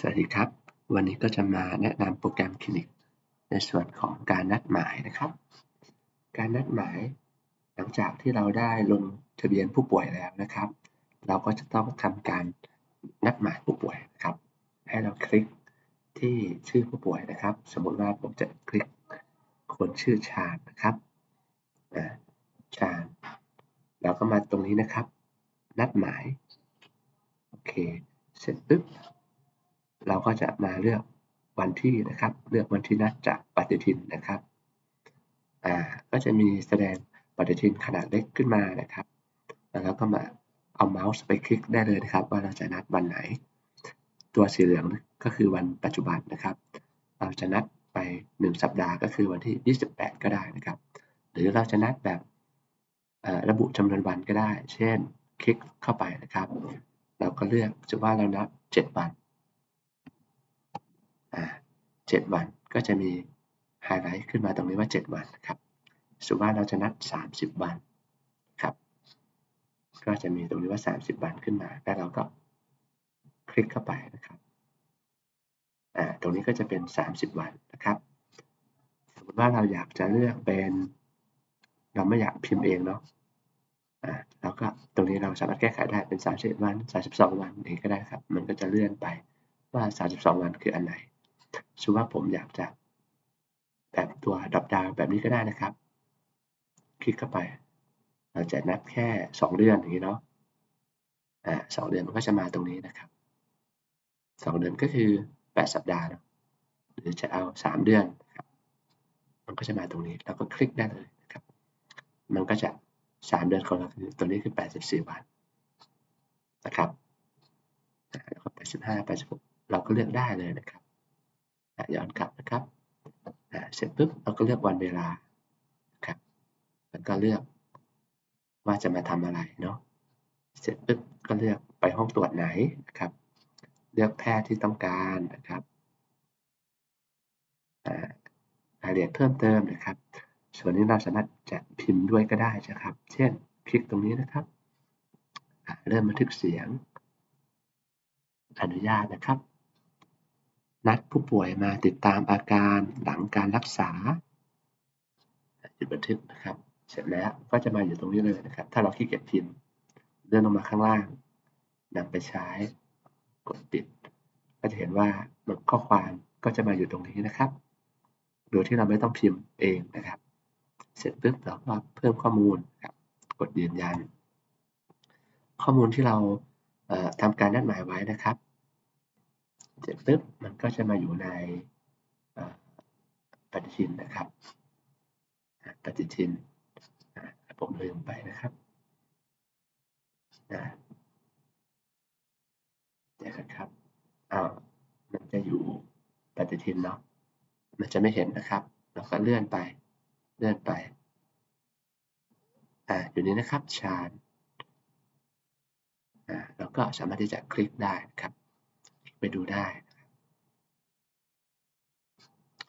สวัสดีครับ วันนี้ก็จะมาแนะนำโปรแกรมคลินิก ในส่วนของการนัดหมายนะครับ การนัดหมาย หลังจากที่เราได้ลงทะเบียนผู้ป่วยแล้วนะครับ เราก็จะต้องทำการนัดหมายผู้ป่วยนะครับ ให้เราคลิกที่ชื่อผู้ป่วยนะครับ สมมติว่าผมจะคลิกคนชื่อชาญนะครับชาญเราก็มาตรงนี้นะครับ นัดหมาย โอเค เสร็จปุ๊บ เราก็จะมาเลือกวันที่นะครับ เลือกวันที่นัดจากปฏิทินนะครับอ่าก็จะมีแสดงปฏิทินขนาดเล็กขึ้นมานะครับ แล้วก็มาเอาเมาส์ไปคลิกได้เลยนะครับ ว่าเราจะนัดวันไหน ตัวสีเหลืองก็คือวันปัจจุบันนะครับ เราจะนัดไป 1 สัปดาห์ก็คือวันที่ 28 ก็ได้นะครับ หรือเราจะนัดแบบระบุจำนวนวันก็ได้ เช่น คลิกเข้าไปนะครับ เราก็เลือกจะว่าเรานัด 7 วัน เจ็ดวันก็จะมีไฮไลท์ขึ้นมาตรงนี้ว่า 7 วันนะครับสมมติว่าเราจะนัด 30 วันครับ ก็จะมีตรงนี้ว่า 30 วันขึ้นมา แล้วเราก็คลิกเข้าไปนะครับอ่าตรงนี้ก็จะเป็น 30 วันนะครับ สมมติว่าเราอยากจะเลือกเป็น เราไม่อยากพิมพ์เองเนาะอ่าเราก็ตรงนี้เราสามารถแก้ไขได้เป็น 31 วัน 32 วันนี้ก็ได้ครับ มันก็จะเลื่อนไปว่า 32 วันคืออันไหน สมมติว่าผมอยากจะ แบบตัวดับดาวแบบนี้ก็ได้นะครับ คลิกเข้าไป เราจะนับแค่ 2 เดือนอย่างนี้เนาะอ่าสเดือนมันก็จะมาตรงนี้นะครับ 2 เดือนก็คือ 8 สัปดาห์เนาะหรือจะเอา 3 เดือนนะครับ มันก็จะมาตรงนี้เราก็คลิกได้เลยนะครับ มันก็จะ 3 เดือนของเราคือตัวนี้คือ 84 วันนะครับแล้วก็85 86เราก็เลือกได้เลยนะครับ ย้อนกลับนะครับเสร็จปุ๊บเราก็เลือกวันเวลาครับแล้วก็เลือกว่าจะมาทำอะไรเนาะเสร็จปุ๊บก็เลือกไปห้องตรวจไหนนะครับ เลือกแพทย์ที่ต้องการนะครับรายละเอียดเพิ่มเติมนะครับ ส่วนนี้เราสามารถจะพิมพ์ด้วยก็ได้นะครับ เช่น คลิกตรงนี้นะครับ เริ่มบันทึกเสียง อนุญาตนะครับ นัดผู้ป่วยมาติดตามอาการหลังการรักษาจุดบันทึกนะครับ เสร็จแล้วก็จะมาอยู่ตรงนี้เลยนะครับ ถ้าเราขี้เกียจพิมพ์เลื่อนลงมาข้างล่างนำไปใช้กดปิด ก็จะเห็นว่าข้อความก็จะมาอยู่ตรงนี้นะครับ โดยที่เราไม่ต้องพิมพ์เองนะครับ เสร็จปุ๊บเราก็เพิ่มข้อมูลครับกดยืนยัน ข้อมูลที่เราทำการนัดหมายไว้นะครับ ร็จปุ๊บมันก็จะมาอยู่ในปฏิทินนะครับ ปฏิทินผมลืมไปนะครับนะเดี๋ยวครับอ้าวมันจะอยู่ปฏิทินเนาะมันจะไม่เห็นนะครับ เราก็เลื่อนไป เลื่อนไป อ่า อยู่นี้นะครับ ชาร์อ่าเราก็สามารถที่จะคลิกได้ครับ ไปดูได้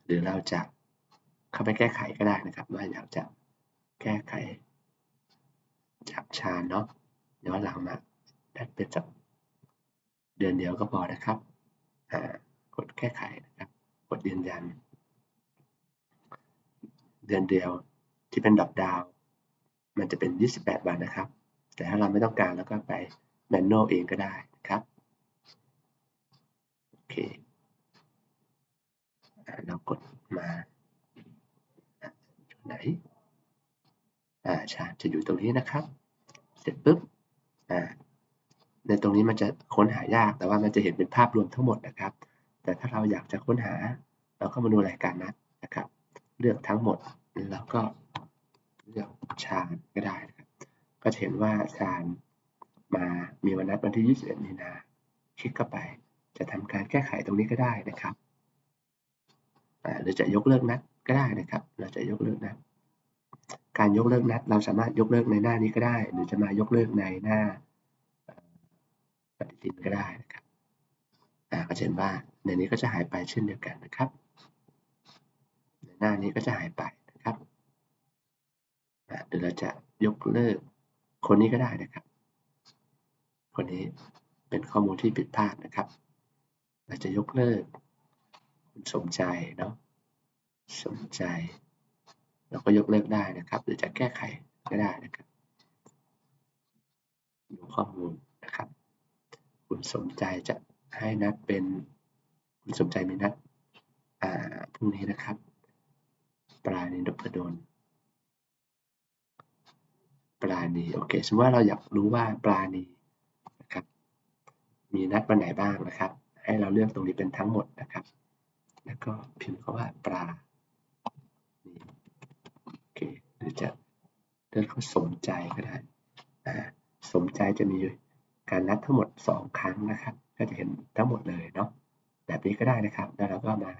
หรือเราจะเข้าไปแก้ไขก็ได้นะครับ ว่าอยากจะแก้ไข จากชาเนาะย้อนหลังมาได้เป็นจากเดือนเดียวก็พอนะครับกดแก้ไขนะครับ กดยืนยัน เดือนเดียวที่เป็นดอกดาว มันจะเป็น 28 วันนะครับ แต่ถ้าเราไม่ต้องการแล้วก็ไปแมนนวลเองก็ได้ เคเรากดมาจุดไหนอ่าชาจะอยู่ตรงนี้นะครับ เสร็จปุ๊บอ่าในตรงนี้มันจะค้นหายาก แต่ว่ามันจะเห็นเป็นภาพรวมทั้งหมดนะครับ แต่ถ้าเราอยากจะค้นหา เราก็มาดูรายการนัดนะครับ เลือกทั้งหมดแล้วก็เลือกชาญก็ได้นะครับ ก็จะเห็นว่าชาญมามีวันนัดวันที่ 21 มีนา คลิกเข้าไป จะทำการแก้ไขตรงนี้ก็ได้นะครับหรือจะยกเลิกนัดก็ได้นะครับ เราจะยกเลิกนัดการยกเลิกนัด เราสามารถยกเลิกในหน้านี้ก็ได้ หรือจะมายกเลิกในหน้าปฏิทินก็ได้นะครับก็เช่นว่าในนี้ก็จะหายไปเช่นเดียวกันนะครับ ในหน้านี้ก็จะหายไปนะครับหรือเราจะยกเลิกคนนี้ก็ได้นะครับ คนนี้เป็นข้อมูลที่ผิดพลาดนะครับ เราจะยกเลิก คุณสมใจเนาะสมใจ เราก็ยกเลิกได้นะครับ หรือจะแก้ไขก็ได้นะครับดูข้อมูลนะครับ คุณสมใจจะให้นัดเป็น คุณสมใจมีนัดอ่าพรุ่งนี้นะครับ ปราณีนพดลปราณีโอเคสมมติว่าเราอยากรู้ว่าปราณีนะครับ มีนัดวันไหนบ้างนะครับ ให้เราเลือกตรงนี้เป็นทั้งหมดนะครับ แล้วก็พิมพ์คำว่าปลาโอเคหรือจะเลือกเขาสมใจก็ได้สมใจจะมีการนัดทั้งหมด 2 ครั้งนะครับ ก็จะเห็นทั้งหมดเลยเนาะแบบนี้ก็ได้นะครับ แล้วเราก็มา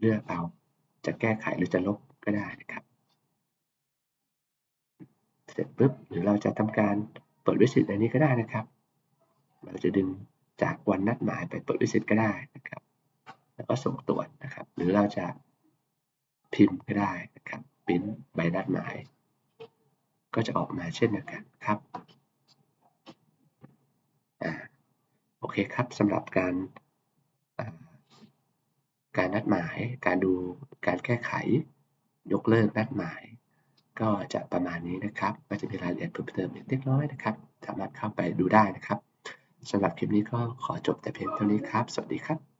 เลือกเอาจะแก้ไขหรือจะลบก็ได้นะครับ เสร็จปุ๊บหรือเราจะทำการเปิดวิสิตอันนี้ก็ได้นะครับ เราจะดึง จากวันนัดหมายไปเปิดวิสิตก็ได้นะครับ แล้วก็ส่งตรวจนะครับ หรือเราจะพิมพ์ก็ได้นะครับปิ้นใบนัดหมาย ก็จะออกมาเช่นเดียวกันครับอโอเคครับสำหรับการการนัดหมาย การดูการแก้ไข ยกเลิกนัดหมาย ก็จะประมาณนี้นะครับ ก็จะมีรายละเอียดเพิ่มเติมเล็กน้อยนะครับ สามารถเข้าไปดูได้นะครับ สำหรับคลิปนี้ก็ขอจบแต่เพียงเท่านี้ครับ สวัสดีครับ